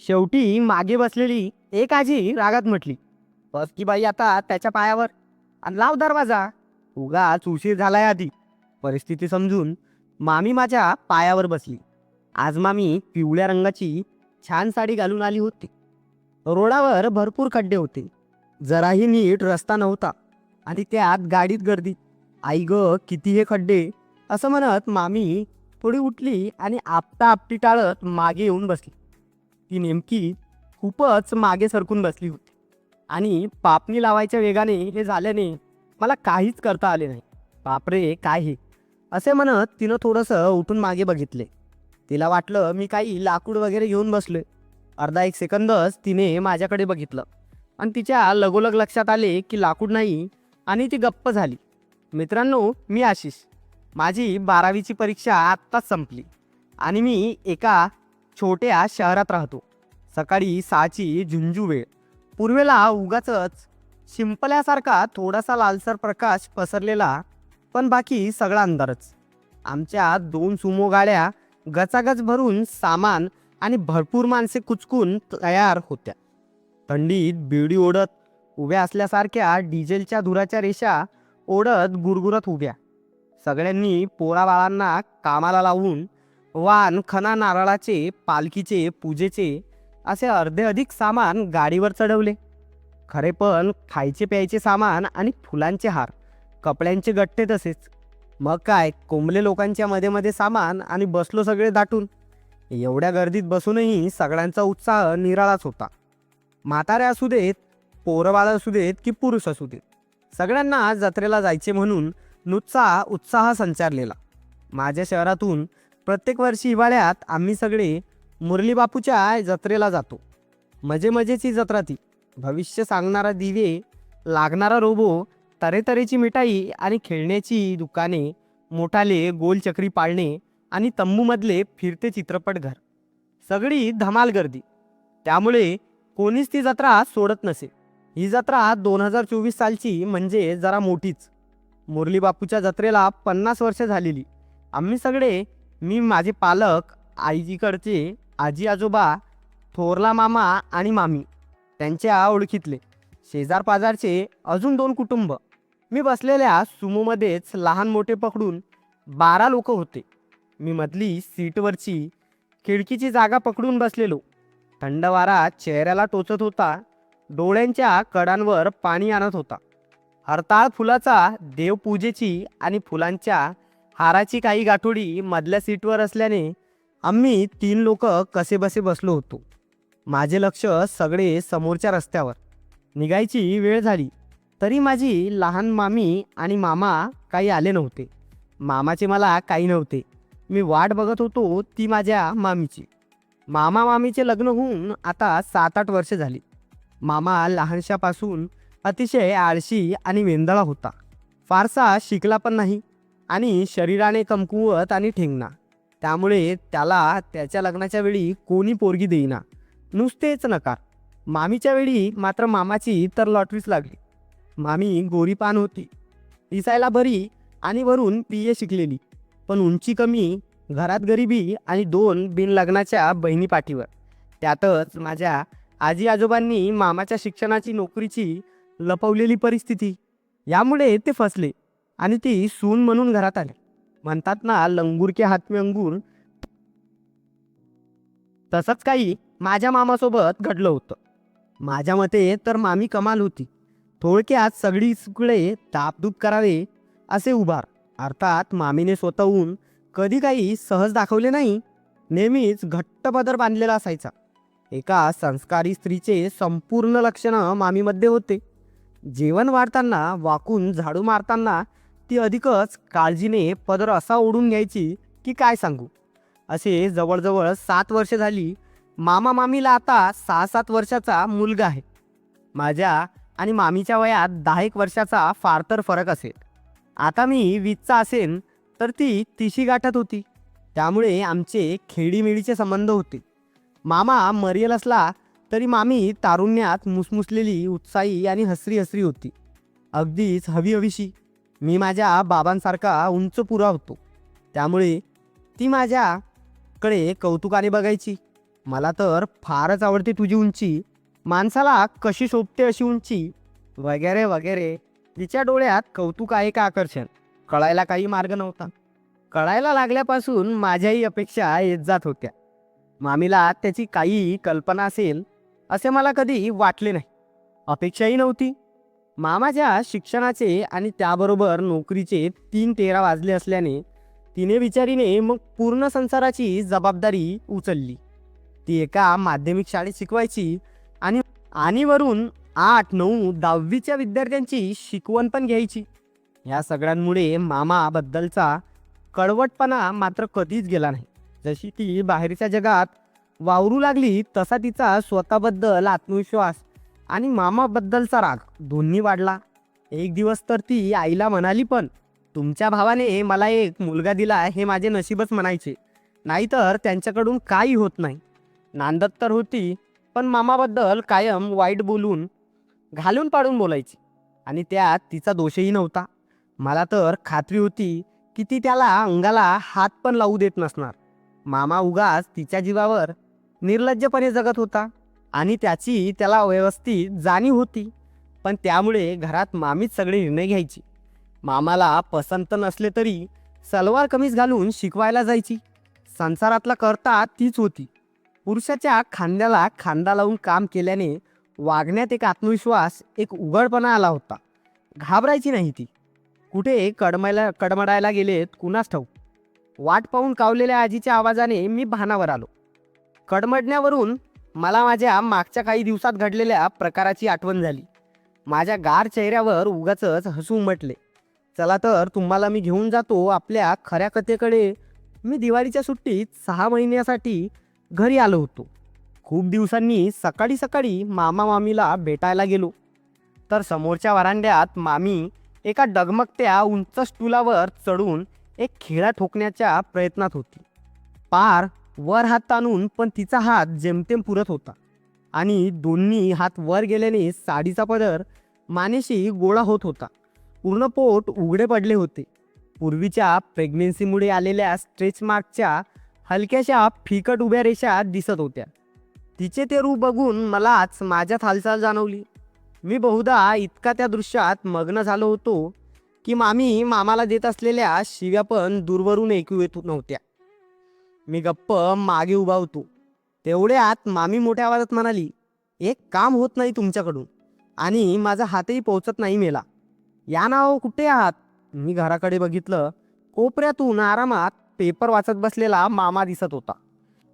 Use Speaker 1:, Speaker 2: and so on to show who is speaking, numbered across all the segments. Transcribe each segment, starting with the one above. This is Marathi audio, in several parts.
Speaker 1: शेवटी मागे बसलेली एक आजी रागात म्हटली बस की बाई आता त्याच्या पायावर आणि लाव दरवाजा. उगाच उशीर झालाय आधी. परिस्थिती समजून मामी माझ्या पायावर बसली. आज मामी पिवळ्या रंगाची छान साडी घालून आली होती. रोडावर भरपूर खड्डे होते. जराही नीट रस्ता नव्हता आणि त्यात गाडीत गर्दी. आई ग किती हे खड्डे? असं म्हणत मामी थोडी उठली आणि आपटा आपटी टाळत मागे येऊन बसली. ती नेमकी खूपच मागे सरकून बसली होती. आणि पापणी लावायच्या वेगाने हे झाल्याने मला काहीच करता आले नाही. बापरे काय हे? असे म्हणत तिनं थोडंसं उठून मागे बघितले. तिला वाटलं मी काही लाकूड वगैरे घेऊन बसलोय. अर्धा एक सेकंदच तिने माझ्याकडे बघितलं. आणि तिच्या लगोलग लक्षात आले की लाकूड नाही आणि ती गप्प झाली. मित्रांनो मी आशिष. माझी बारावीची परीक्षा आत्ताच संपली. आणि मी एका छोट्या शहरात राहतो. सकाळी सहाची झुंजू वेळ. पूर्वेला उगाचच शिंपल्यासारखा थोडासा लालसर प्रकाश पसरलेला पण बाकी सगळा अंधारच. आमच्या दोन सुमो गाड्या गचागच भरून सामान आणि भरपूर माणसे कुचकून तयार होत्या. थंडीत बिडी ओढत उभ्या असल्यासारख्या डिझेलच्या धुराच्या रेषा ओढत गुरगुरत उभ्या. सगळ्यांनी पोराबाळांना कामाला लावून वाण खना नारळाचे पालखीचे पूजेचे असे अर्धे अधिक सामान गाडीवर चढवले. खरे पण खायचे प्यायचे सामान आणि फुलांचे हार कपड्यांचे गट्टे तसेच. मग काय कोंबले लोकांच्या मध्ये मध्ये सामान आणि बसलो सगळे दाटून. एवढ्या गर्दीत बसूनही सगळ्यांचा उत्साह निराळाच होता. म्हातारे असू देत पोरबाळ असू देत की पुरुष असू देत सगळ्यांना जत्रेला जायचे म्हणून नुसता उत्साह संचारलेला. माझ्या शहरातून प्रत्येक वर्षी हिवाळ्यात आम्ही सगळे मुरली बापूच्या जत्रेला जातो. मजे मजेची जत्रा ती. भविष्य सांगणारा दिवे लागणारा रोबो तऱ्हेतऱ्हेची मिठाई आणि खेळण्याची दुकाने मोठाले गोलचक्री पाळणे आणि तंबूमधले फिरते चित्रपटघर सगळी धमाल गर्दी. त्यामुळे कोणीच ती जत्रा सोडत नसे. ही जत्रा दोन हजार चोवीस सालची म्हणजे जरा मोठीच. मुरली बापूच्या जत्रेला पन्नास वर्ष झालेली. आम्ही सगळे मी माझे पालक आईजीकडचे आजी आजोबा थोरला मामा आणि मामी त्यांच्या ओळखीतले. शेजारपाजारचे अजून दोन कुटुंब. मी बसलेल्या सुमोमध्येच लहान मोठे पकडून बारा लोक होते. मी मधली सीटवरची खिडकीची जागा पकडून बसलेलो. थंड वारा चेहऱ्याला टोचत होता. डोळ्यांच्या कडांवर पाणी आणत होता. हरताळ फुलाचा देवपूजेची आणि फुलांच्या हाराची काही गाठोडी मधल्या सीटवर असल्याने आम्ही तीन लोक कसेबसे बसलो होतो. माझे लक्ष सगळे समोरच्या रस्त्यावर. निघायची वेळ झाली. तरी माझी लहान मामी आणि मामा काही आले नव्हते. मामाचे मला काही नव्हते. मी वाट बघत होतो ती माझ्या मामीची. मामा मामीचे लग्न होऊन आता सात आठ वर्ष झाली. मामा लहानशापासून अतिशय आळशी आणि वेंदळा होता. फारसा शिकला पण नाही. आणि शरीराने कमकुवत आणि ठेंगणा. त्यामुळे त्याला त्याच्या लग्नाच्या वेळी कोणी पोरगी देईना. नुसतेच नकार. मामीच्या वेळी मात्र मामाची तर लॉटरीच लागली. मामी गोरीपान होती. दिसायला भरी आणि वरून पी ए शिकलेली. पण उंची कमी घरात गरिबी आणि दोन बिनलग्नाच्या बहिणी पाठीवर त्यातच माझ्या आजी आजोबांनी मामाच्या शिक्षणाची नोकरीची लपवलेली परिस्थिती. यामुळे ते फसले. आणि ती सून म्हणून घरात आले. म्हणतात ना लंगूर के हात में अंगूर. तसंच काही माझ्या मामासोबत घडलं होतं. माझ्या मते तर मामी कमाल होती. थोडक्यात सगळी सुकळे तापदूप करावे असे उभार. अर्थात मामीने स्वतःहून कधी काही सहज दाखवले नाही. नेहमीच घट्ट पदर बांधलेला असायचा. एका संस्कारी स्त्रीचे संपूर्ण लक्षणं मामीमध्ये होते. जेवण वाढताना वाकून झाडू मारताना ती अधिकच काळजीने पदर असा ओढून घ्यायची की काय सांगू? असे जवळजवळ सात वर्ष झाली मामा मामीला आता सहा सात वर्षाचा मुलगा आहे. माझ्या आणि मामीच्या वयात दहा एक वर्षाचा फार तर फरक असेल. आता मी वीजचा असेन तर ती तिशी गाठत होती. त्यामुळे आमचे खेडीमेडीचे संबंध होते. मामा मरियल असला तरी मामी तारुण्यात मुसमुसलेली उत्साही आणि हसरी हसरी होती. अगदीच हवी हवीशी मी माझ्या बाबांसारखा उंच पुरा होतो. त्यामुळे ती माझ्याकडे कौतुकाने बघायची. मला तर फारच आवडते तुझी उंची. माणसाला कशी शोभते अशी उंची? वगैरे वगैरे. तिच्या डोळ्यात कौतुक आहे का आकर्षण? कळायला काही मार्ग नव्हता. कळायला लागल्यापासून माझ्याही अपेक्षा येत जात होत्या. मामीला त्याची काही कल्पना असेल असे मला कधी वाटले नाही. अपेक्षाही नव्हती. मामाच्या शिक्षणाचे आणि त्याबरोबर नोकरीचे तीन तेरा वाजले असल्याने तिने विचारीने मग पूर्ण संसाराची जबाबदारी उचलली. ती एका माध्यमिक शाळेत शिकवायची आणि आणि वरून आठ नऊ दहावीच्या विद्यार्थ्यांची शिकवण पण घ्यायची. ह्या सगळ्यांमुळे मामाबद्दलचा कडवटपणा मात्र कधीच गेला नाही. जशी ती बाहेरच्या जगात वावरू लागली तसा तिचा स्वतःबद्दल आत्मविश्वास आणि मामाबद्दलचा राग दोन्ही वाढला. एक दिवस तर ती आईला म्हणाली पण तुमच्या भावाने मला एक मुलगा दिला हे माझे नशीबच म्हणायचे. नाहीतर त्यांच्याकडून काही होत नाही. नांदत तर होती पण मामाबद्दल कायम वाईट बोलून घालून पाडून बोलायची. आणि त्यात तिचा दोषही नव्हता. मला तर खात्री होती की ती त्याला अंगाला हात पण लावू देत नसणार. मामा उगाच तिच्या जीवावर निर्लज्जपणे जगत होता. आणि त्याची त्याला व्यवस्थित जाणीव होती. पण त्यामुळे घरात मामीच सगळे निर्णय घ्यायची. मामाला पसंत नसले तरी सलवार कमीज घालून शिकवायला जायची. संसारातला करता तीच होती. पुरुषाच्या खांद्याला खांदा लावून काम केल्याने वागण्यात एक आत्मविश्वास एक उघडपणा आला होता. घाबरायची नाही ती. कुठे कडमायला कडमडायला गेलेत कुणास ठाऊ वाट पाहून कावलेल्या आजीच्या आवाजाने मी भानावर आलो. कडमडण्यावरून मला माझ्या मागच्या काही दिवसात घडलेल्या प्रकाराची आठवण झाली. माझ्या गार चेहऱ्यावर उगाच हसू उमटले चला तर तुम्हाला मी घेऊन जातो आपल्या खऱ्या कथेकडे. मी दिवाळीच्या सुट्टीत सहा महिन्यासाठी घरी आलो होतो. खूप दिवसांनी सकाळी सकाळी मामा मामीला भेटायला गेलो. तर समोरच्या वरांड्यात मामी एका डगमगत्या उंच स्टुलावर चढून एक खेळा ठोकण्याच्या प्रयत्नात होती. पार वर हात ताणून पण तिचा हात जेमतेम पुरत होता. आणि दोन्ही हात वर गेल्याने साडीचा पदर मानेशी गोळा होत होता. पूर्ण पोट उघडे पडले होते. पूर्वीच्या प्रेग्नेन्सीमुळे आलेल्या स्ट्रेच मार्कच्या हलक्याशा फिकट उभ्या रेषा दिसत होत्या. तिचे ते रूप बघून मलाच माझ्यात हालचाल जाणवली. मी बहुधा इतका त्या दृश्यात मग्न झालो होतो की मामी मामाला देत असलेल्या शिव्या पण दूरवरून ऐकू येत नव्हत्या. मी गप्प मागे उभा होतो. तेवढ्यात मामी मोठ्या आवाजात म्हणाली एक काम होत नाही तुमच्याकडून आणि माझा हातही पोहोचत नाही मेला. या नाव हो, कुठे आहात? मी घराकडे बघितलं कोपऱ्यातून आरामात पेपर वाचत बसलेला मामा दिसत होता.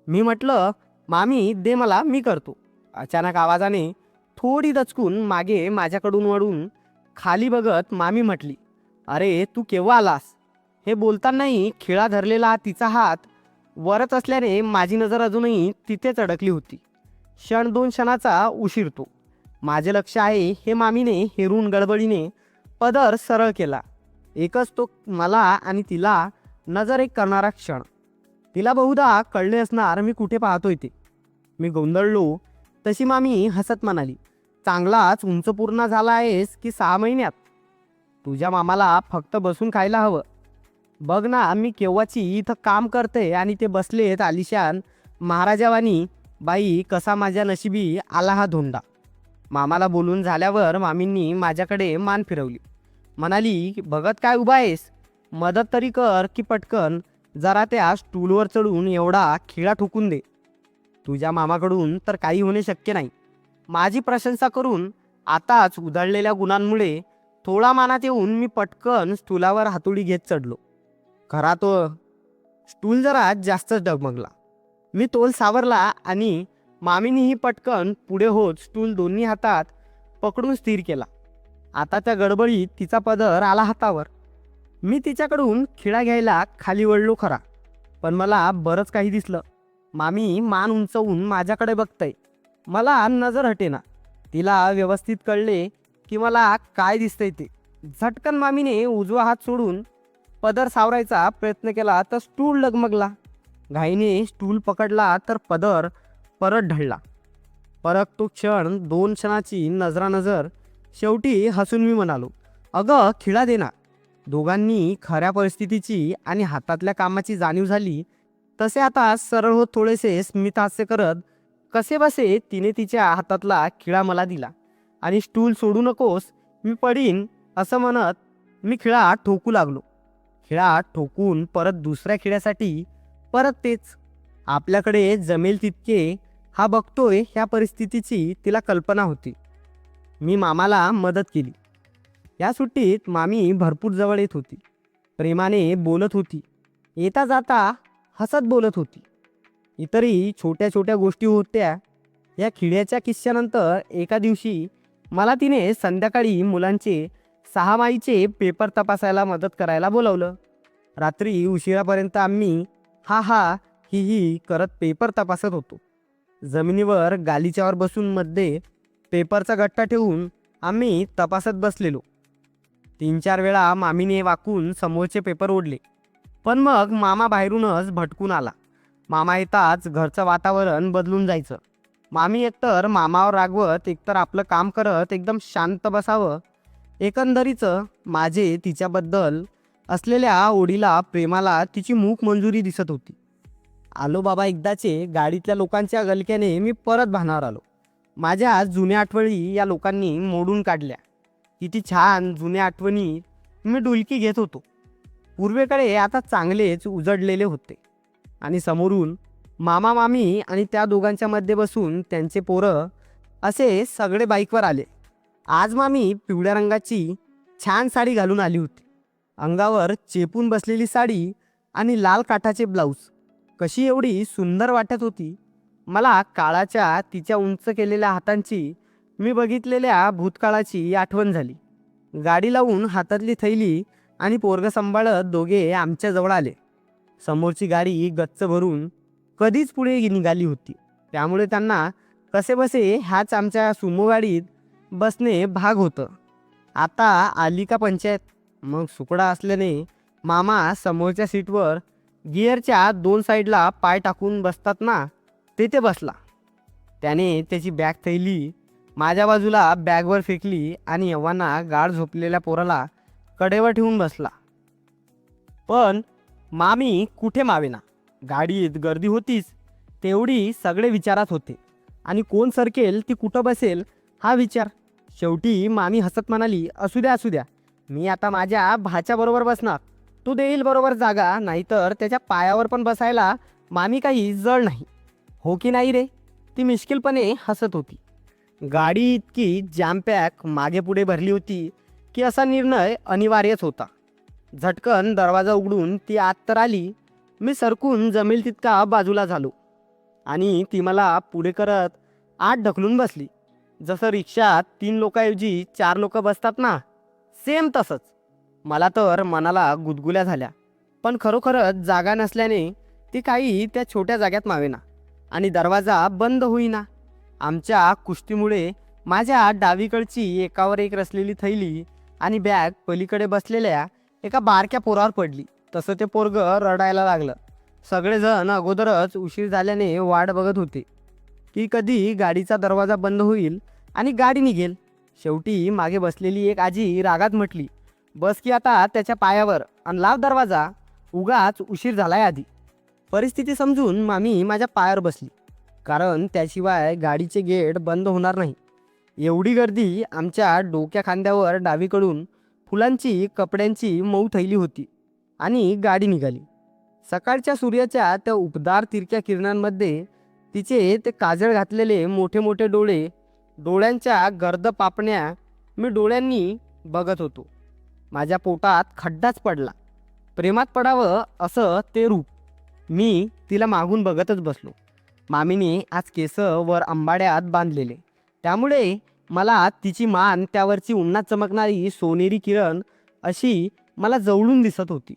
Speaker 1: मी म्हटलं मामी दे मला मी करतो. अचानक आवाजाने थोडी दचकून मागे माझ्याकडून वळून खाली बघत मामी म्हटली अरे तू केव्हा आलास? हे बोलतानाही खिळा धरलेला तिचा हात वरच असल्याने माझी नजर अजूनही तिथेच अडकली होती. क्षण दोन क्षणाचा उशीर तो. माझे लक्ष आहे हे मामीने हेरून गडबडीने पदर सरळ केला. एकच तो मला आणि तिला नजर एक करणारा क्षण. तिला बहुधा कळले असणार मी कुठे पाहतोय ते. मी गोंधळलो. तशी मामी हसत म्हणाली चांगलाच उंच पूर्ण झाला आहेस की सहा महिन्यात? तुझ्या मामाला फक्त बसून खायला हवं. बघ ना मी केव्हाची इथं काम करते आणि ते बसलेत आलिशान. महाराजावानी बाई कसा माझ्या नशिबी आला हा धोंडा. मामाला बोलून झाल्यावर मामींनी माझ्याकडे मान फिरवली. म्हणाली बघत काय उभा आहेस? मदत तरी कर की पटकन. जरा त्या स्टूलवर चढून एवढा खिळा ठोकून दे. तुझ्या मामाकडून तर काही होणे शक्य नाही. माझी प्रशंसा करून आताच उधळलेल्या गुणांमुळे थोडा मानात येऊन मी पटकन स्टूलावर हातोडी घेत चढलो. खरा तो स्टूल जरा जास्तच डगमगला. मी तोल सावरला आणि मामीनीही पटकन पुढे होत स्टूल दोन्ही हातात पकडून स्थिर केला. आता त्या गडबडीत तिचा पदर आला हातावर. मी तिच्याकडून खिळा घ्यायला खाली वळलो खरा. पण मला बरंच काही दिसलं. मामी मान उंचवून माझ्याकडे बघतय. मला नजर हटेना. तिला व्यवस्थित कळले की मला काय दिसतंय ते. झटकन मामीने उजवा हात सोडून पदर सावरायचा प्रयत्न केला तर स्टूल डगमगला. घाईने स्टूल पकडला तर पदर परत ढळला. परत तो क्षण दोन क्षणाची नजरानजर. शेवटी हसून मी म्हणालो अगं खिळा देना दोघांनी खऱ्या परिस्थितीची आणि हातातल्या कामाची जाणीव झाली. तसे आता सरळ होत थोडेसे स्मितहास्य करत कसे बसे तिने तिच्या हातातला खिळा मला दिला. आणि स्टूल सोडू नकोस मी पडीन असं म्हणत मी खिळा ठोकू लागलो. खिळा ठोकून परत दुसऱ्या खिळ्यासाठी परत तेच. आपल्याकडे जमेल तितके हा बघतोय ह्या परिस्थितीची तिला कल्पना होती. मी मामाला मदत केली. या सुट्टीत मामी भरपूर जवळ येत होती. प्रेमाने बोलत होती. येता जाता हसत बोलत होती. इतरही छोट्या छोट्या गोष्टी होत्या. या खिड्याच्या किस्स्यानंतर एका दिवशी मला तिने संध्याकाळी मुलांचे सहामाईचे पेपर तपासायला मदत करायला बोलवलं. रात्री उशिरापर्यंत आम्ही हा हा ही ही करत पेपर तपासत होतो. जमिनीवर गालीच्यावर बसून मध्ये पेपरचा गट्टा ठेवून आम्ही तपासत बसलेलो. तीन चार वेळा मामीने वाकून समोरचे पेपर ओढले. पण मग मामा बाहेरूनच भटकून आला. मामा येताच घरचं वातावरण बदलून जायचं. मामी एकतर मामावर रागवत एकतर आपलं काम करत एकदम शांत बसावं एकंदरीचं माझे तिच्याबद्दल असलेल्या ओढीला प्रेमाला तिची मूक मंजुरी दिसत होती. आलो बाबा एकदाचे गाडीतल्या लोकांच्या गलक्याने मी परत भानावर आलो. माझ्या जुन्या आठवणी या लोकांनी मोडून काढल्या. किती छान जुन्या आठवणी मी डुलकी घेत होतो. पूर्वेकडे आता चांगलेच उजडलेले होते. आणि समोरून मामा मामी आणि त्या दोघांच्या मध्ये बसून त्यांचे पोरं असे सगळे बाईकवर आले. आज मामी पिवळ्या रंगाची छान साडी घालून आली होती. अंगावर चेपून बसलेली साडी आणि लाल काठाचे ब्लाऊज. कशी एवढी सुंदर वाटत होती. मला काळाच्या तिच्या उंच केलेल्या हातांची मी बघितलेल्या भूतकाळाची आठवण झाली. गाडी लावून हातातली थैली आणि पोरग सांभाळत दोघे आमच्याजवळ आले. समोरची गाडी गच्च भरून कधीच पुढे निघाली होती. त्यामुळे त्यांना कसे बसे ह्याच आमच्या सुमो गाडीत बसणे भाग होतं. आता आली का पंचायत? मग सुकडा असल्याने मामा समोरच्या सीटवर गिअरच्या दोन साईडला पाय टाकून बसतात ना तेथे बसला. त्याने त्याची बॅग थैली माझ्या बाजूला बॅगवर फेकली आणि यव्हाना गाढ झोपलेल्या पोराला कडेवर ठेवून बसला. पण मामी कुठे मावेना? गाडीत गर्दी होतीच तेवढी सगळे विचारात होते. आणि कोण सरकेल ती कुठं बसेल हा विचार. शेवटी मामी हसत म्हणाली असू द्या असू द्या. मी आता माझ्या भाच्याबरोबर बसणार. तू देईल बरोबर जागा नाहीतर त्याच्या पायावर पण बसायला मामी काही जड नाही. हो की नाही रे? ती मिश्किलपणे हसत होती. गाडी इतकी जॅमपॅक मागे पुढे भरली होती की असा निर्णय अनिवार्यच होता. झटकन दरवाजा उघडून ती आत तर आली. मी सरकून जमेल तितका बाजूला झालो आणि ती मला पुढे करत आत ढकलून बसली. जसं रिक्षात तीन लोकांऐवजी चार लोक बसतात ना सेम तसंच. मला तर मनाला गुदगुल्या झाल्या. पण खरोखरच जागा नसल्याने ती काही त्या छोट्या जाग्यात मावेना आणि दरवाजा बंद होईना. आमच्या कुस्तीमुळे माझ्या डावीकडची एकावर एक रचलेली थैली आणि बॅग पलीकडे बसलेल्या एका बारक्या पोरावर पडली. तसं ते पोरग रडायला लागलं. सगळेजण अगोदरच उशीर झाल्याने वाट बघत होते. की कधी गाडीचा दरवाजा बंद होईल आणि गाडी निघेल. शेवटी मागे बसलेली एक आजी रागात म्हटली बस की आता त्याच्या पायावर आणि लाव दरवाजा. उगाच उशीर झालाय आधी. परिस्थिती समजून मामी माझ्या पायावर बसली. कारण त्याशिवाय गाडीचे गेट बंद होणार नाही. एवढी गर्दी आमच्या डोक्या खांद्यावर डावीकडून फुलांची कपड्यांची मऊ थैली होती आणि गाडी निघाली. सकाळच्या सूर्याच्या त्या उबदार तिरक्या किरणांमध्ये तिचे ते काजळ घातलेले मोठे मोठे डोळे डोळ्यांच्या गर्द पापण्या मी डोळ्यांनी बघत होतो. माझ्या पोटात खड्डाच पडला. प्रेमात पडावं असं ते रूप मी तिला मागून बघतच बसलो. मामीने आज केस वर आंबाड्यात बांधलेले. त्यामुळे मला तिची मान त्यावरची उन्हात चमकणारी सोनेरी किरण अशी मला जवळून दिसत होती.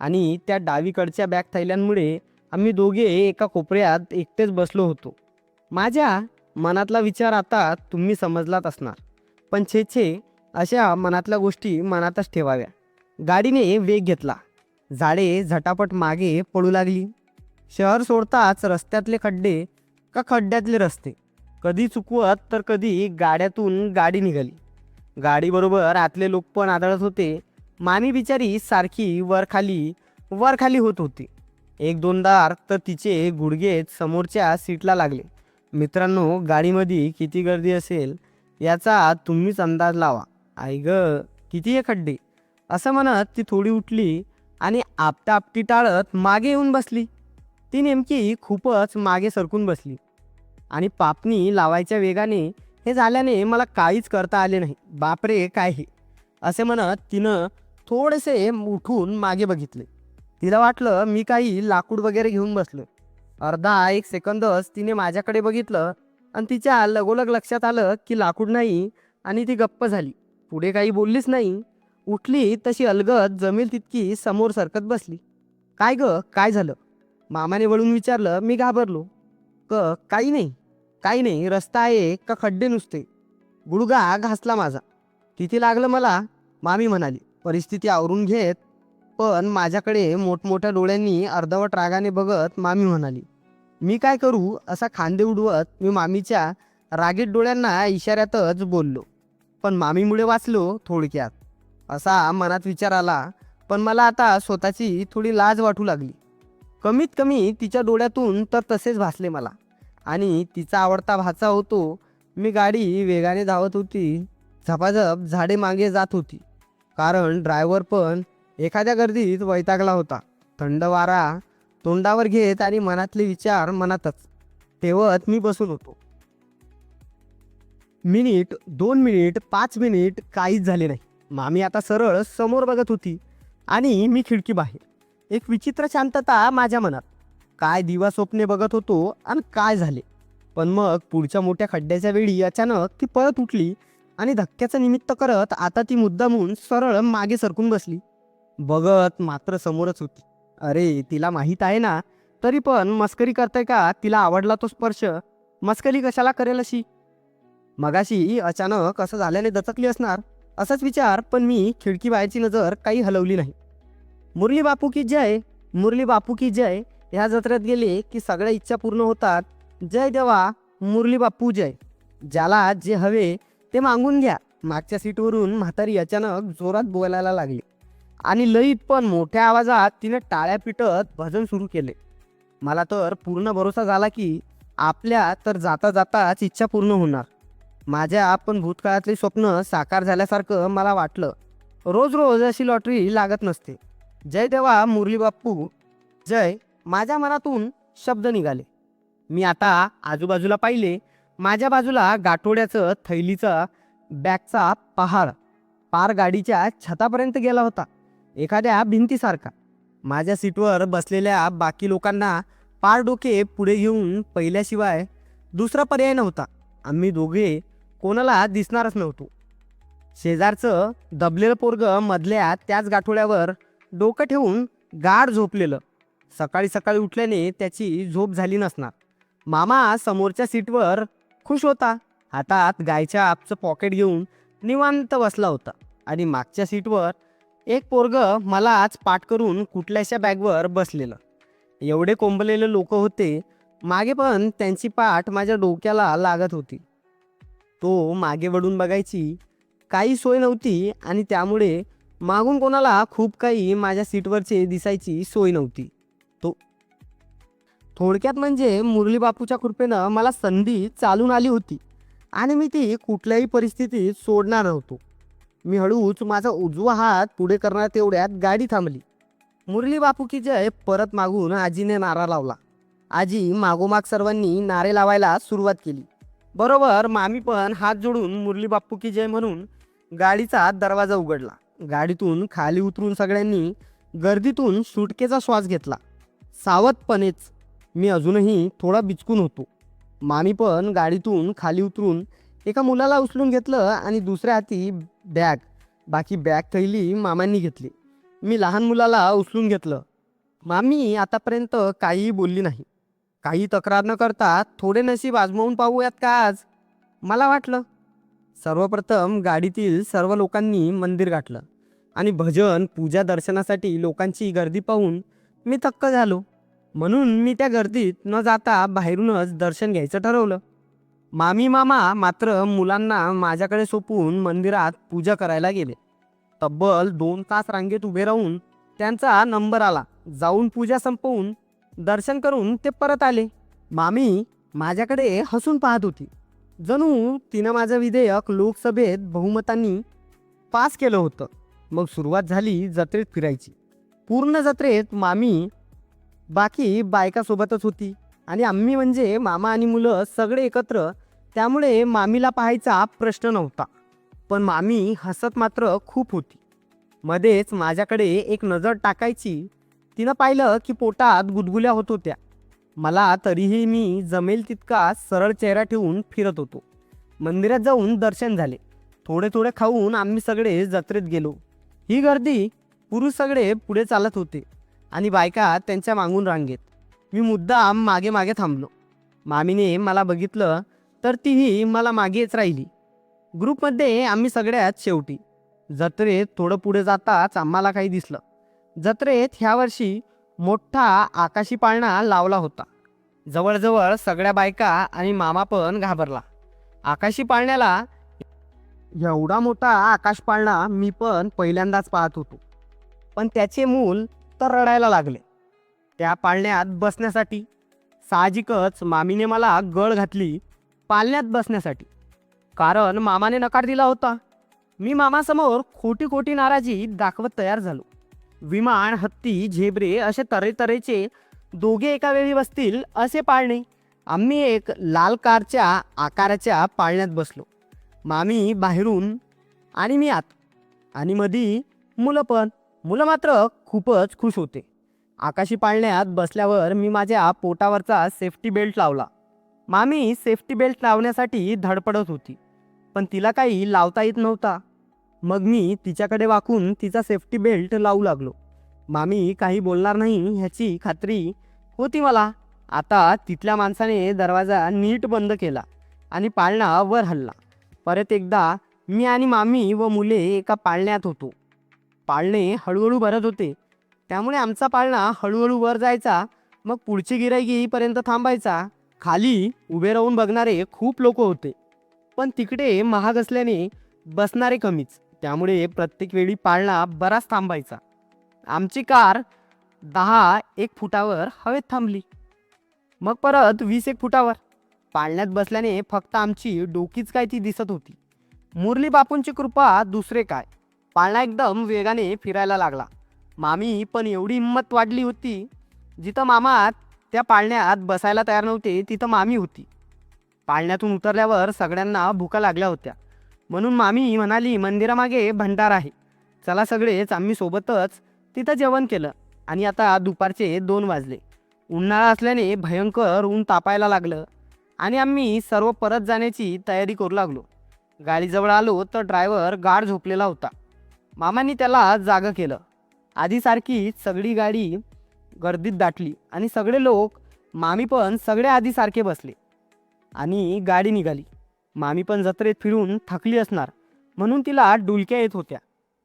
Speaker 1: आणि त्या डावीकडच्या बॅग थैल्यांमुळे आम्ही दोघे एका कोपऱ्यात एकटेच बसलो होतो. माझ्या मनातला विचार आता तुम्ही समजलात असणार. पण छे छे अशा मनातल्या गोष्टी मनातच ठेवाव्या. गाडीने वेग घेतला. झाडे झटापट मागे पडू लागली. शहर सोडताच रस्त्यातले खड्डे का खड्ड्यातले रस्ते. कधी चुकवत तर कधी गाड्यातून गाडी निघाली. गाडीबरोबर आतले लोक पण आदळत होते. मामी बिचारी सारखी वर खाली होत होती. एक दोनदार तर तिचे गुडघेच समोरच्या सीटला लागले. मित्रांनो गाडीमध्ये किती गर्दी असेल याचा तुम्हीच अंदाज लावा. आई ग किती हे खड्डे? असं म्हणत ती थोडी उठली आणि आपटा आपटी टाळत मागे येऊन बसली. ती नेमकी खूपच मागे सरकून बसली. आणि पापणी लावायच्या वेगाने हे झाल्याने मला काहीच करता आले नाही. बापरे काय हे? असे म्हणत तिनं थोडेसे उठून मागे बघितले. तिला वाटलं मी काही लाकूड वगैरे घेऊन बसलो अर्धा एक सेकंदच तिने माझ्याकडे बघितलं आणि तिच्या लगोलग लक्षात आलं की लाकूड नाही आणि ती गप्प झाली. पुढे काही बोललीच नाही. उठली तशी अलगद जमेल तितकी समोर सरकत बसली. काय ग? काय झालं? मामाने वळून विचारलं मी घाबरलो. क काही नाही. काही नाही. रस्ता आहे का खड्डे नुसते? गुडगा घासला माझा. तिथे लागलं मला? मामी म्हणाली. परिस्थिती आवरून घेत पण माझ्याकडे मोठमोठ्या डोळ्यांनी अर्धवट रागाने बघत मामी म्हणाली मी काय करू? असा खांदे उडवत मी मामीच्या रागीत डोळ्यांना इशाऱ्यातच बोललो. पण मामीमुळे वाचलो थोडक्यात. असा मनात विचार आला पण मला आता स्वतःची थोडी लाज वाटू लागली. कमीत कमी तिच्या डोळ्यातून तर तसेच भासले मला. आणि तिचा आवडता भाचा होतो मी गाडी वेगाने धावत होती. झपाझप झाडे मागे जात होती. कारण ड्रायव्हर पण एखाद्या गर्दीत वैतागला होता. थंड वारा तोंडावर घेत आणि मनातले विचार मनातच. ठेवत मी बसून होतो. मिनिट दोन मिनिट पाच मिनिट काहीच झाले नाही. मामी आता सरळ समोर बघत होती आणि मी खिडकी बाहेर. एक विचित्र शांतता माझ्या मनात. काय दिवा स्वप्ने बघत होतो आणि काय झाले? पण मग पुढच्या मोठ्या खड्ड्याच्या वेळी अचानक ती परत उठली आणि धक्क्याचं निमित्त करत आता ती मुद्दामून सरळ मागे सरकून बसली. बघत मात्र समोरच होती. अरे तिला माहीत आहे ना? तरी पण मस्करी करते का? तिला आवडला तो स्पर्श. मस्करी कशाला करेल अशी? मगाशी अचानक असं झाल्याने दचकली असणार. असाच विचार पण मी खिडकी बाहेरची नजर काही हलवली नाही. मुरली बापू की जय? मुरली बापू की जय? ह्या जत्रेत गेले की सगळ्या इच्छा पूर्ण होतात. जय देवा मुरली बापू जय. ज्याला जे हवे ते मागून घ्या. मागच्या सीटवरून म्हातारी अचानक जोरात बोलायला लागली. आणि लईत पण मोठ्या आवाजात तिने टाळ्या पिटत भजन सुरू केले. मला तर पूर्ण भरोसा झाला की आपल्या तर जाता जाताच इच्छा पूर्ण होणार. माझ्या पण भूतकाळातले स्वप्न साकार झाल्यासारखं मला वाटलं. रोज रोज अशी लॉटरी लागत नसते. जय देवा मुरली बाप्पू. जय. माझ्या मनातून शब्द निघाले. मी आता आजूबाजूला पाहिले. माझ्या बाजूला गाठोड्याचं थैलीचा बॅगचा पहाड. पार गाडीच्या छतापर्यंत गेला होता. एखाद्या भिंतीसारखा. माझ्या सीटवर बसलेल्या बाकी लोकांना पार डोके पुढे घेऊन पहिल्याशिवाय दुसरा पर्याय नव्हता. आम्ही दोघे कोणाला दिसणारच नव्हतो. शेजारचं दबलेलं पोरग मधल्या त्याच गाठोड्यावर डोकं ठेवून गाढ झोपलेलं. सकाळी सकाळी उठल्याने त्याची झोप झाली नसणार. मामा समोरच्या सीटवर खुश होता. हातात गायच्या आपचं पॉकेट घेऊन निवांत बसला होता आणि मागच्या सीटवर एक पोरग मला आज पाठ करून कुठल्याशा बॅगवर बसलेलं. एवढे कोंबलेले लोक होते मागे पण त्यांची पाठ माझ्या डोक्याला लागत होती. तो मागे वळून बघायची काही सोय नव्हती आणि त्यामुळे मागून कोणाला खूप काही माझ्या सीटवरचे दिसायची सोय नव्हती. तो थोडक्यात म्हणजे मुरली बापूच्या कृपेनं मला संधी चालून आली होती आणि मी ती कुठल्याही परिस्थितीत सोडणार नव्हतो. मी हळूच माझा उजवा हात पुढे करणार तेवढ्यात गाडी थांबली. मुरली बापू की जय परत मागून आजीने नारा लावला. आजी मागोमाग सर्वांनी नारे लावायला सुरुवात केली. बरोबर मामी पण हात जोडून मुरली बापू की जय म्हणून गाडीचा दरवाजा उघडला. गाडीतून खाली उतरून सगळ्यांनी गर्दीतून सुटकेचा श्वास घेतला. सावधपणेच मी अजूनही थोडा बिचकून होतो. मामी पण गाडीतून खाली उतरून एका मुलाला उचलून घेतलं आणि दुसऱ्या हाती बॅग बाकी बॅग थैली मामांनी घेतली. मी लहान मुलाला उचलून घेतलं. मामी आतापर्यंत काहीही बोलली नाही. काही तक्रार न करता थोडे नशीब आजमावून पाहूयात का आज? मला वाटलं. सर्वप्रथम गाडीतील सर्व लोकांनी मंदिर गाठलं आणि भजन पूजा दर्शनासाठी लोकांची गर्दी पाहून मी थक्क झालो. म्हणून मी त्या गर्दीत न जाता बाहेरूनच दर्शन घ्यायचं ठरवलं. मामी मामा मात्र मुलांना माझ्याकडे सोपवून मंदिरात पूजा करायला गेले. तब्बल दोन तास रांगेत उभे राहून त्यांचा नंबर आला. जाऊन पूजा संपवून दर्शन करून ते परत आले. मामी माझ्याकडे हसून पाहत होती. जणू तिनं माझं विधेयक लोकसभेत बहुमतांनी पास केलं होतं. मग सुरुवात झाली जत्रेत फिरायची. पूर्ण जत्रेत मामी बाकी बायकासोबतच होती. आणि आम्ही म्हणजे मामा आणि मुलं सगळे एकत्र त्यामुळे मामीला पाहायचा प्रश्न नव्हता. पण मामी हसत मात्र खूप होती. मध्येच माझ्याकडे एक नजर टाकायची तिनं पाहिलं की पोटात गुदगुल्या होत होत्या. मला तरीही मी जमेल तितका सरळ चेहरा ठेवून फिरत होतो. मंदिरात जाऊन दर्शन झाले. थोडे थोडे खाऊन आम्ही सगळे जत्रेत गेलो. ही गर्दी पुरुष सगळे पुढे चालत होते आणि बायका त्यांच्या मागून रांगेत. मी मुद्दाम मागे मागे थांबलो. मामीने मला बघितलं तर तीही मला मागेच राहिली. ग्रुपमध्ये आम्ही सगळ्यात शेवटी. जत्रेत थोडं पुढे जाताच आम्हाला काही दिसलं. जत्रेत ह्या वर्षी मोठा आकाशी पाळणा लावला होता. जवळजवळ सगळ्या बायका आणि मामा पण घाबरला. आकाशी पाळण्याला एवढा मोठा आकाश पाळणा मी पण पहिल्यांदाच पाहत होतो. पण त्याचे मूल तर रडायला लागले. त्या पाळण्यात बसण्यासाठी. साहजिकच मामीने मला गळ घातली पाळण्यात बसण्यासाठी. कारण मामाने नकार दिला होता. मी मामासमोर खोटी खोटी नाराजी दाखवत तयार झालो. विमान हत्ती झेब्रे असे तऱ्हेतऱ्हेचे दोघे एका वेळी बसतील असे पाळणे. आम्ही एक लाल कारच्या आकाराच्या पाळण्यात बसलो. मामी बाहेरून आणि मी आत. आणि मधी मुलं पण. मुलं मात्र खूपच खुश होते. आकाशी पाळण्यात बसल्यावर मी माझ्या पोटावरचा सेफ्टी बेल्ट लावला. मामी सेफ्टी बेल्ट लावण्यासाठी धडपडत होती पण तिला काही लावता येत नव्हता. मग मी तिच्याकडे वाकून तिचा सेफ्टी बेल्ट लावू लागलो. मामी काही बोलणार नाही ह्याची खात्री होती मला. आता तिथल्या माणसाने दरवाजा नीट बंद केला आणि पाळणा वर हल्ला. परत एकदा मी आणि मामी व मुले एका पाळण्यात होतो. पाळणे हळूहळू भरत होते. त्यामुळे आमचा पाळणा हळूहळू वर जायचा मग पुढची गिराईक येईपर्यंत थांबायचा. खाली उभे राहून बघणारे खूप लोक होते. पण तिकडे महाग असल्याने बसणारे कमीच. त्यामुळे प्रत्येक वेळी पाळणा बराच थांबायचा. आमची कार दहा एक फुटावर हवेत थांबली. मग परत वीस एक फुटावर. पाळण्यात बसल्याने फक्त आमची डोकीच काय ती दिसत होती. मुरली बापूंची कृपा दुसरे काय? पाळणा एकदम वेगाने फिरायला लागला. मामी पण एवढी हिंमत वाढली होती जिथं मामा त्या पाळण्यात बसायला तयार नव्हते तिथं मामी होती. पाळण्यातून उतरल्यावर सगळ्यांना भुका लागल्या होत्या. म्हणून मामी म्हणाली मंदिरामागे भंडार आहे. चला सगळेच आम्ही सोबतच तिथं जेवण केलं आणि आता दुपारचे दोन वाजले. उन्हाळा असल्याने भयंकर ऊन तापायला लागलं आणि आम्ही सर्व परत जाण्याची तयारी करू लागलो. गाडीजवळ आलो तर ड्रायव्हर गाढ झोपलेला होता. मामांनी त्याला जागं केलं. आधीसारखी सगळी गाडी गर्दीत दाटली आणि सगळे लोक मामी पण सगळे आधीसारखे बसले. आणि गाडी निघाली. मामी पण जत्रेत फिरून थकली असणार म्हणून तिला डुलक्या येत होत्या.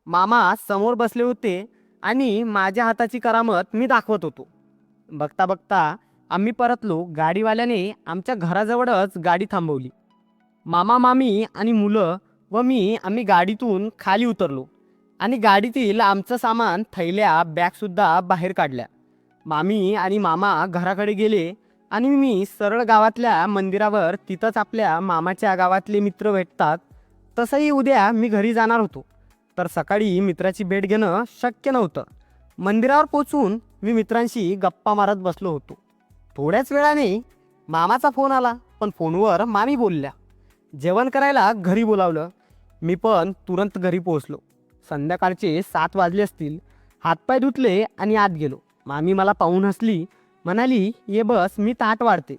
Speaker 1: मामा समोर बसले होते आणि माझ्या हाताची करामत मी दाखवत होतो. बघता बघता आम्ही परतलो. गाडीवाल्याने आमच्या घराजवळच गाडी थांबवली. मामा मामी आणि मुलं व मी आम्ही गाडीतून खाली उतरलो. आणि गाडीतील आमचं सामान थैल्या बॅगसुद्धा बाहेर काढल्या. मामी आणि मामा घराकडे गेले आणि मी सरळ गावातल्या मंदिरावर तिथंच आपल्या मामाच्या गावातले मित्र भेटतात. तसंही उद्या मी घरी जाणार होतो. तर सकाळी मित्राची भेट घेणं शक्य नव्हतं. मंदिरावर पोचून मी मित्रांशी गप्पा मारत बसलो होतो. थोड्याच वेळाने मामाचा फोन आला पण फोनवर मामी बोलल्या. जेवण करायला घरी बोलावलं. मी पण तुरंत घरी पोहोचलो. संध्याकाळचे सात वाजले असतील हातपाय धुतले आणि आत गेलो. मामी मला पाहून हसली म्हणाली ये बस मी ताट वाढते.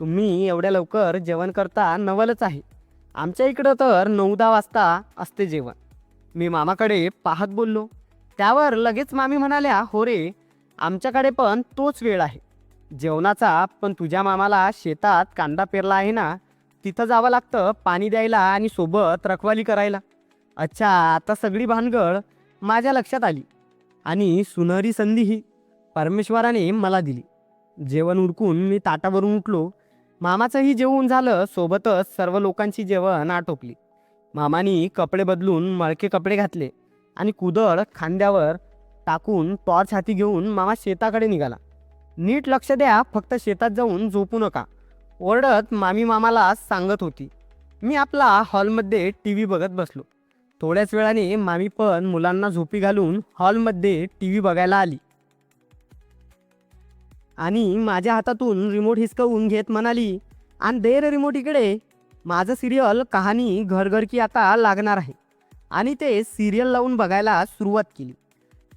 Speaker 1: तुम्ही एवढ्या लवकर जेवण करता नवलच आहे. आमच्या इकडं तर नऊ दहा वाजता असते जेवण. मी मामाकडे पाहत बोललो. त्यावर लगेच मामी म्हणाल्या हो रे आमच्याकडे पण तोच वेळ आहे. जेवणाचा पण तुझ्या मामाला शेतात कांदा पेरला आहे ना तिथं जावं लागतं पाणी द्यायला आणि सोबत रखवाली करायला. अच्छा आता सगळी भानगड माझ्या लक्षात आली. आणि सुनहरी संधी ही परमेश्वराने मला दिली. जेवण उरकून मी ताटावरून उठलो. मामाचंही जेवण झालं सोबतच सर्व लोकांची जेवण आटोपली. मामानी कपडे बदलून मळके कपडे घातले आणि कुदळ खांद्यावर टाकून टॉर्च हाती घेऊन मामा शेताकडे निघाला. नीट लक्ष द्या फक्त शेतात जाऊन झोपू नका ओरडत मामी मामाला सांगत होती. मी आपला हॉलमध्ये टी व्ही बघत बसलो. थोड्याच वेळाने मामी पण मुलांना झोपी घालून हॉलमध्ये टी व्ही बघायला आली. आणि माझ्या हातातून रिमोट हिसकवून घेत म्हणाली आणि दे रे रिमोट इकडे. माझं सिरियल कहाणी घरघर की आता लागणार आहे. आणि ते सिरियल लावून बघायला सुरुवात केली.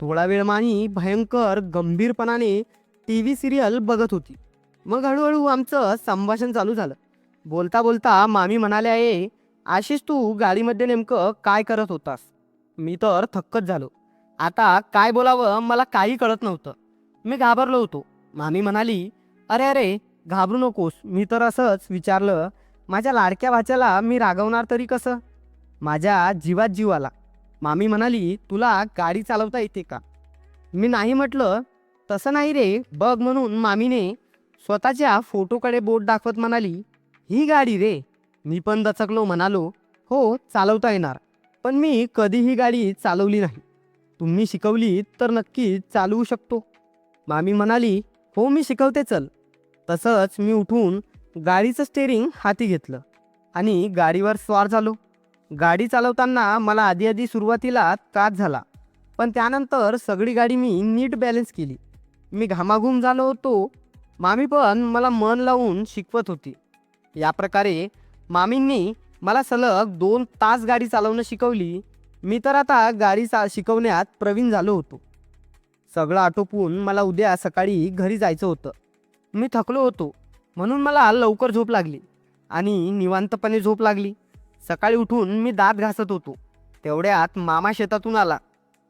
Speaker 1: थोडा वेळ मानी भयंकर गंभीरपणाने टी व्ही सिरियल बघत होती. मग हळूहळू आमचं संभाषण चालू झालं. बोलता बोलता मामी म्हणाले आहे आशिष तू गाडीमध्ये नेमकं काय करत होतास? मी तर थक्कच झालो. आता काय बोलावं मला काही कळत नव्हतं. मी घाबरलो होतो. मामी म्हणाली अरे अरे घाबरू नकोस. मी तर असंच विचारलं माझ्या लाडक्या भाच्याला मी रागवणार तरी कसं? माझ्या जीवात जीव आला. मामी म्हणाली तुला गाडी चालवता येते का? मी नाही म्हटलं तसं नाही रे बघ म्हणून मामीने स्वतःच्या फोटोकडे बोट दाखवत म्हणाली ही गाडी रे मी पण दचकलो म्हणालो हो चालवता येणार. पण मी कधी ही गाडी चालवली नाही. तुम्ही शिकवली तर नक्की चालवू शकतो. मामी म्हणाली हो मी शिकवते चल. तसंच मी उठून गाडीचं स्टेअरिंग हाती घेतलं आणि गाडीवर स्वार झालो. गाडी चालवताना मला आधी आधी सुरुवातीला त्रास झाला पण त्यानंतर सगळी गाडी मी नीट बॅलन्स केली. मी घामाघूम झालो होतो. मामी पण मला मन लावून शिकवत होती. या प्रकारे मामींनी मला सलग दोन तास गाडी चालवणं शिकवली. मी तर आता गाडी चा शिकवण्यात प्रवीण झालो होतो. सगळं आटोपून मला उद्या सकाळी घरी जायचं होतं. मी थकलो होतो. म्हणून मला लवकर झोप लागली आणि निवांतपणे झोप लागली. सकाळी उठून मी दात घासत होतो. तेवढ्यात मामा शेतातून आला.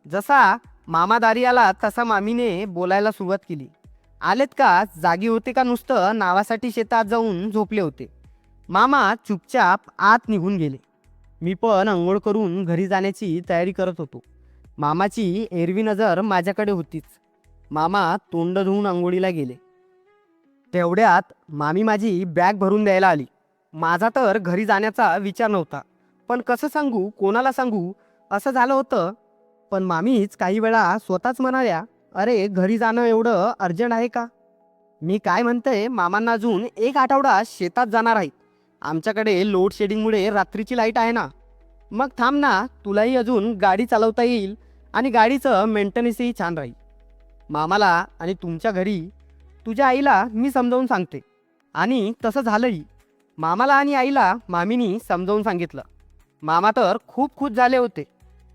Speaker 1: जसा मामा दारी आला तसा मामीने बोलायला सुरुवात केली. आलेत का? जागी होते का नुसतं नावासाठी शेतात जाऊन झोपले होते. मामा चुपचाप आत निघून गेले. मी पण अंघोळ करून घरी जाण्याची तयारी करत होतो. मामाची एरवी नजर माझ्याकडे होतीच. मामा तोंड धुवून आंघोळीला गेले. तेवढ्यात मामी माझी बॅग भरून द्यायला आली. माझा तर घरी जाण्याचा विचार नव्हता. पण कसं सांगू कोणाला सांगू? असं झालं होतं. पण मामीच काही वेळा स्वतःच म्हणाल्या अरे घरी जाणं एवढं अर्जंट आहे का? मी काय म्हणतंय मामांना अजून एक आठवडा शेतात जाणार आहेत आमच्याकडे लोड शेडिंगमुळे रात्रीची लाइट आहे ना. मग थांब ना तुलाही अजून गाडी चालवता येईल आणि गाडीचं मेंटेनन्सही छान राहील. मामाला आणि तुमच्या घरी तुझ्या आईला मी समजावून सांगते. आणि तसं झालंही. मामाला आणि आईला मामीनी समजावून सांगितलं. मामा तर खूप खुश झाले होते.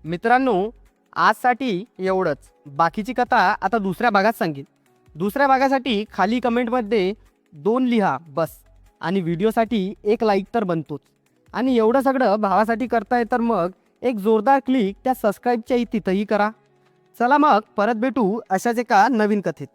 Speaker 1: मित्रांनो आजसाठी एवढंच. बाकीची कथा आता दुसऱ्या भागात सांगेन. दुसऱ्या भागासाठी खाली कमेंटमध्ये दोन लिहा बस. आणि व्हिडिओसाठी एक लाईक तर बनतोच. आणि एवढं सगळं भावासाठी करताय तर मग एक जोरदार क्लिक त्या सबस्क्राईबच्याही तिथंही करा. चला मग परत भेटू अशाच एका नवीन कथेत.